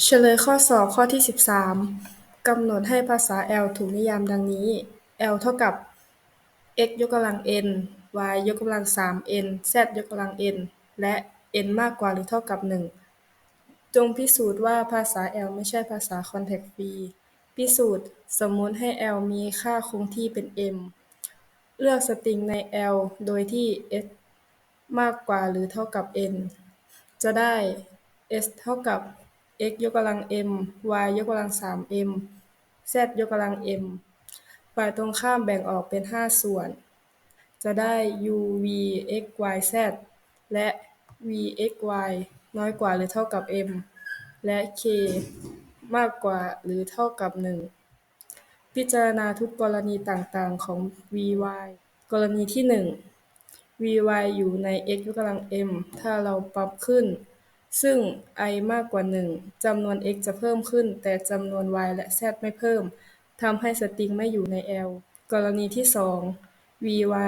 เฉลยข้อสอบข้อที่สิบสามกำหนดให้ภาษา L ถูกนิยามดังนี้ L เท่ากับ x ยกกำลัง n y ยกกำลังสาม n z ยกกำลัง n และ n มากกว่าหรือเท่ากับหนึ่งจงพิสูจน์ว่าภาษา L ไม่ใช่ภาษาคอนแทคฟรี พิสูจน์สมมติให้ L มีค่าคงที่เป็น m เลือกสตริงใน L โดยที่ s มากกว่าหรือเท่ากับ n จะได้ s เท่ากับ x ยกกำลัง m y ยกกำลังสาม m z ยกกำลัง m ฝ่ายตรงข้ามแบ่งออกเป็นห้าส่วน จะได้ u v x y z และ v x y น้อยกว่าหรือเท่ากับ m และ k มากกว่าหรือเท่ากับหนึ่งพิจารณาทุกกรณีต่างๆของ v y กรณีที่หนึ่ง v y อยู่ใน x ยกกำลัง m ถ้าเราปรับขึ้น ซึ่ง i มากกว่าหนึ่งจำนวน x จะเพิ่มขึ้น แต่จำนวน y และ z ไม่เพิ่ม ทำให้สตริงไม่อยู่ใน L กรณีที่สอง v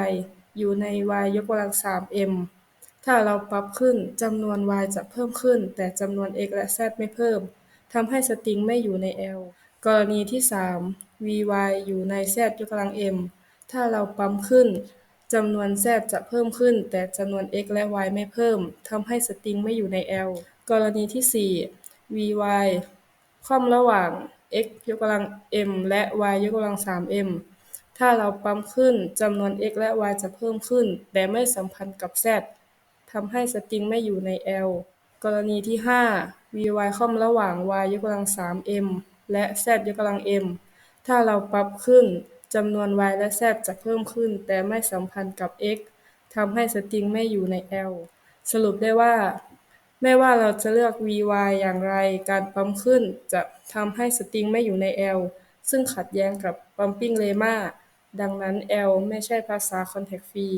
y อยู่ใน y ยกกำลังสาม m ถ้าเราปรับขึ้นจำนวน y จะเพิ่มขึ้น แต่จำนวน x และ z ไม่เพิ่ม ทำให้สตริงไม่อยู่ใน L กรณีที่สาม v y อยู่ใน z ยกกำลัง m ถ้าเราปั๊มขึ้น จำนวน z จะเพิ่มขึ้น แต่จำนวน x และ y ไม่เพิ่ม ทำให้สตริงไม่อยู่ใน L กรณีที่สี่ v y ค่อมระหว่าง x ยกกำลัง m และ y ยกกำลังสาม m ถ้าเราปั๊มขึ้นจำนวน x และ y จะเพิ่มขึ้น แต่ไม่สัมพันธ์กับ z ทำให้สตริงไม่อยู่ใน L กรณีที่ห้า v y ค่อมระหว่าง y ยกกำลังสาม m และ z ยกกำลัง m ถ้าเราปรับขึ้น จำนวน y และ z จะเพิ่มขึ้น แต่ไม่สัมพันธ์กับ x ทำให้สตริงไม่อยู่ใน L สรุปได้ว่า ไม่ว่าเราจะเลือก v y อย่างไร การปั๊มขึ้นจะทำให้สตริงไม่อยู่ใน L ซึ่งขัดแย้งกับ pumping lemma ดังนั้น L ไม่ใช่ภาษาคอนแทคฟรี